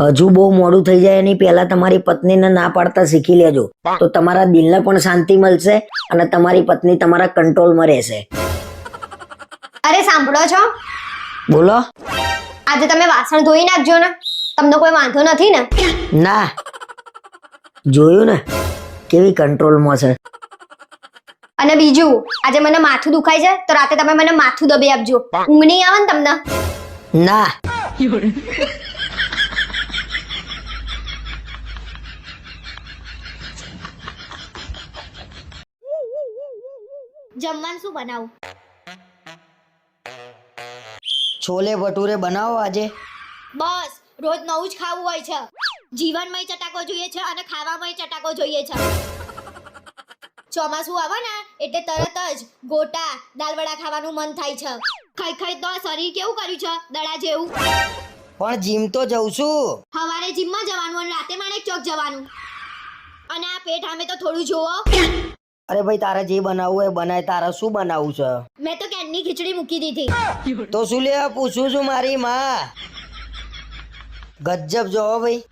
હજુ બહુ મોડું થઈ જાય એની પહેલા તમારી પત્નીને ના પાડતા શીખી લેજો. તો તમારા દિલને પણ શાંતિ મળશે અને તમારી પત્ની તમારા કંટ્રોલમાં રહેશે. અરે સાંભળો છો? બોલો. આજે તમે વાસણ ધોઈ નાખજો ને. તમને કોઈ વાંધો નથી ને? ના. જોયું ને? કેવી કંટ્રોલમાં છે? અને બીજું આજે મને માથું દુખાય છે તો રાતે તમે મને માથું દબી આપજો. ઊંઘ નહીં આવે ને તમને? ના. જમવાનું શું બનાવું? છોલે ભટુરે બનાવો આજે. બસ રોજ નવું જ ખાવું હોય છે. જીવનમય ચટાકો જોઈએ છે અને ખાવામાંય ચટાકો જોઈએ છે. ચોમાસું આવે ને એટલે તરત જ ગોટા દાલવડા ખાવાનું મન થાય છે. ખાઈ ખાઈ તો શરીર કેવું કર્યું છે? દડા જેવું. પણ જીમ તો જઉં છું. સવારે જીમમાં જવાનું અને રાતે માણેક ચોક જવાનું. અને આ પેટ સામે તો થોડું જોવો અરે ભાઈ તારે જે બનાવવું એ બનાય તારે શું બનાવવું છે? મેં તો કેનની ખીચડી મૂકી દીધી? તો શું લેવા પૂછું છું મારી માં. ગજબ જો ભાઈ.